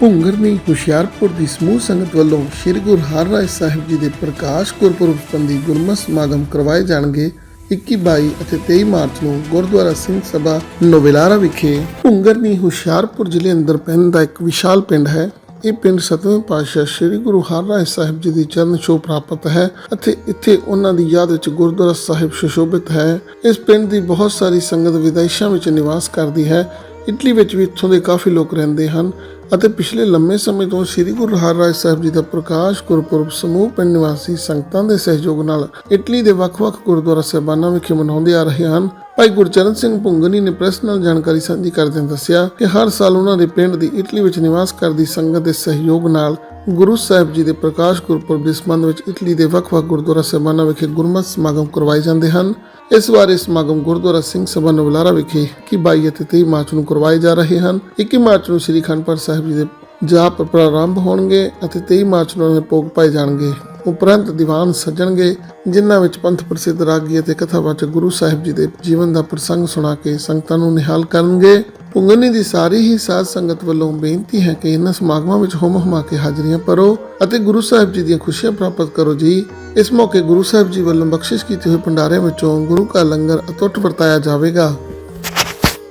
ਭੁੰਗਰਨੀ ਹੁਸ਼ਿਆਰਪੁਰ ਦੀ ਸਮੂਹ ਸੰਗਤ ਵੱਲੋਂ ਸ੍ਰੀ ਗੁਰੂ ਹਰਰਾਏ ਸਾਹਿਬ ਜੀ ਦੇ ਪ੍ਰਕਾਸ਼ ਗੁਰਪੁਰਬ ਸੰਬੰਧੀ ਗੁਰਮਤਿ ਸਮਾਗਮ ਕਰਵਾਏ ਜਾਣਗੇ। 21 22 ਅਤੇ 23 ਮਾਰਚ ਨੂੰ ਗੁਰਦੁਆਰਾ ਸਿੰਘ ਸਭਾ ਨੋਵੇਲਾਰਾ ਵਿਖੇ ਭੁੰਗਰਨੀ ਹੁਸ਼ਿਆਰਪੁਰ ਜ਼ਿਲ੍ਹੇ ਅੰਦਰ ਪੈਂਦਾ ਇੱਕ ਵਿਸ਼ਾਲ ਪਿੰਡ ਹੈ। ਇਹ ਪਿੰਡ ਸਤਵੇਂ ਪਾਤਸ਼ਾਹ ਸ੍ਰੀ ਗੁਰੂ ਹਰਰਾਏ ਸਾਹਿਬ ਜੀ ਦੀ ਚਰਨ ਛੋਹ ਪ੍ਰਾਪਤ ਹੈ ਅਤੇ ਇੱਥੇ ਉਹਨਾਂ ਦੀ ਯਾਦ ਵਿੱਚ ਗੁਰਦੁਆਰਾ ਸਾਹਿਬ ਸੁਸ਼ੋਭਿਤ ਹੈ। ਇਸ ਪਿੰਡ ਦੀ ਬਹੁਤ ਸਾਰੀ ਸੰਗਤ ਵਿਦੇਸ਼ਾਂ ਵਿੱਚ ਨਿਵਾਸ ਕਰਦੀ ਹੈ ਇਟਲੀ ਵਿੱਚ ਵੀ ਇੱਥੋਂ ਦੇ ਕਾਫੀ ਲੋਕ ਰਹਿੰਦੇ ਹਨ ਅਤੇ ਪਿਛਲੇ ਲੰਮੇ ਸਮੇਂ ਤੋਂ ਸ੍ਰੀ ਗੁਰੂ ਹਰਰਾਏ ਸਾਹਿਬ ਜੀ ਦਾ ਪ੍ਰਕਾਸ਼ ਗੁਰਪੁਰਬ ਸਮੂਹ ਪਿੰਡ ਨਿਵਾਸੀ ਸੰਗਤਾਂ ਦੇ ਸਹਿਯੋਗ ਨਾਲ ਇਟਲੀ ਦੇ ਵੱਖ-ਵੱਖ ਗੁਰਦੁਆਰਾ ਸਾਹਿਬਾਨਾਂ ਵਿਖੇ ਮਨਾਉਂਦੇ ਆ ਰਹੇ ਹਨ। ਭਾਈ ਗੁਰਚਰਨ ਸਿੰਘ ਭੁੰਗਨੀ ਨੇ ਪ੍ਰੈਸ ਨਾਲ ਜਾਣਕਾਰੀ ਸਾਂਝੀ ਕਰਦਿਆਂ ਦੱਸਿਆ ਕਿ ਹਰ ਸਾਲ ਉਹਨਾਂ ਦੇ ਪਿੰਡ ਦੀ ਇਟਲੀ ਵਿੱਚ ਨਿਵਾਸ ਕਰਦੀ ਸੰਗਤ ਦੇ ਸਹਿਯੋਗ ਨਾਲ ਗੁਰੂ ਸਾਹਿਬ ਜੀ ਦੇ ਪ੍ਰਕਾਸ਼ ਗੁਰਪੁਰਬ ਦੇ ਸੰਬੰਧ ਵਿੱਚ ਇਟਲੀ ਦੇ ਵੱਖ-ਵੱਖ ਗੁਰਦੁਆਰਾ ਸਾਹਿਬਾਨਾਂ ਵਿਖੇ ਗੁਰਮਤਿ ਸਮਾਗਮ ਕਰਵਾਏ ਜਾਂਦੇ ਹਨ। ਇਸ ਵਾਰ ਇਹ ਸਮਾਗਮ ਗੁਰਦੁਆਰਾ ਸਿੰਘ ਸਭਾ ਨਵਲਾਰਾ ਵਿਖੇ ਕਿ 22 ਅਤੇ 23 ਮਾਰਚ ਨੂੰ ਕਰਵਾਏ ਜਾ ਰਹੇ ਹਨ। 21 ਮਾਰਚ ਨੂੰ ਸ੍ਰੀ ਖੰਡਪੁਰ ਸਾਹਿਬ ਜੀ ਦੇ ਜਾਪ ਪ੍ਰਾਰੰਭ ਹੋਣਗੇ ਅਤੇ 23 ਮਾਰਚ ਨੂੰ ਉਹਨਾਂ ਦੇ ਭੋਗ ਪਾਏ ਜਾਣਗੇ। ਉਪਰੰਤ ਦੀਵਾਨ ਸੱਜਣਗੇ, ਜਿਨ੍ਹਾਂ ਵਿੱਚ ਪੰਥ ਪ੍ਰਸਿੱਧ ਰਾਗੀ ਅਤੇ ਕਥਾਵਾਚਕ ਗੁਰੂ ਸਾਹਿਬ ਜੀ ਦੇ ਜੀਵਨ ਦਾ ਪ੍ਰਸੰਗ ਸੁਣਾ ਕੇ ਸੰਗਤਾਂ ਨੂੰ ਨਿਹਾਲ ਕਰਨਗੇ। ਪੁੰਗਨੀ ਦੀ ਸਾਰੀ ਹੀ ਸਾਧ ਸੰਗਤ ਵੱਲੋਂ ਬੇਨਤੀ ਹੈ ਕਿ ਇਹਨਾਂ ਸਮਾਗਮਾਂ ਵਿੱਚ ਹੁਮ ਹੁਮਾ ਕੇ ਹਾਜ਼ਰੀਆਂ ਭਰੋ ਅਤੇ ਗੁਰੂ ਸਾਹਿਬ ਜੀ ਦੀਆਂ ਖੁਸ਼ੀਆਂ ਪ੍ਰਾਪਤ ਕਰੋ ਜੀ। ਇਸ ਮੌਕੇ ਗੁਰੂ ਸਾਹਿਬ ਜੀ ਵੱਲੋਂ ਬਖਸ਼ਿਸ਼ ਕੀਤੇ ਹੋਏ ਭੰਡਾਰਿਆਂ ਵਿੱਚੋਂ ਗੁਰੂ ਕਾ ਲੰਗਰ ਅਤੁੱਟ ਵਰਤਾਇਆ ਜਾਵੇਗਾ।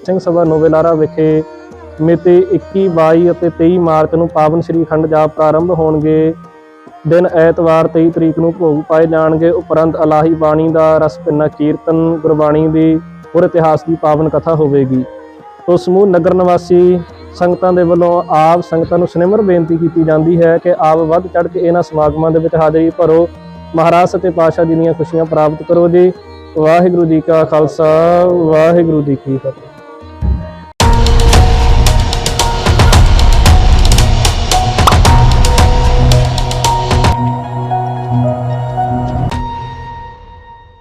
ਸਿੰਘ ਸਭਾ ਨੋਵੇਲਾਰਾ ਵਿਖੇ ਮਿਤੀ 21 22 ਅਤੇ 23 ਮਾਰਚ ਨੂੰ ਪਾਵਨ ਸ੍ਰੀ ਖੰਡ ਜਾਪ ਪ੍ਰਾਰੰਭ ਹੋਣਗੇ। ਦਿਨ ਐਤਵਾਰ 23 ਤਰੀਕ ਨੂੰ ਭੋਗ ਪਾਏ ਜਾਣਗੇ। ਉਪਰੰਤ ਅਲਾਹੀ ਬਾਣੀ ਦਾ ਰਸ ਪਿੰਨਾ ਕੀਰਤਨ, ਗੁਰਬਾਣੀ ਦੀ ਔਰ ਇਤਿਹਾਸ ਦੀ ਪਾਵਨ ਕਥਾ ਹੋਵੇਗੀ। ਤੋ ਸਮੂਹ ਨਗਰ ਨਿਵਾਸੀ ਸੰਗਤਾਂ ਦੇ ਵੱਲੋਂ ਆਪ ਸੰਗਤਾਂ ਨੂੰ ਸਨਿਮਰ ਬੇਨਤੀ ਕੀਤੀ ਜਾਂਦੀ ਹੈ ਕਿ ਆਪ ਵੱਧ ਚੜ੍ਹ ਕੇ ਇਹਨਾਂ ਸਮਾਗਮਾਂ ਦੇ ਵਿੱਚ ਹਾਜ਼ਰੀ ਭਰੋ। ਮਹਾਰਾਜ ਅਤੇ ਪਾਤਸ਼ਾਹ ਜੀ ਦੀਆਂ ਖੁਸ਼ੀਆਂ ਪ੍ਰਾਪਤ ਕਰੋ ਜੀ। ਵਾਹਿਗੁਰੂ ਜੀ ਕਾ ਖਾਲਸਾ, ਵਾਹਿਗੁਰੂ ਜੀ ਕੀ ਫਤਿਹ।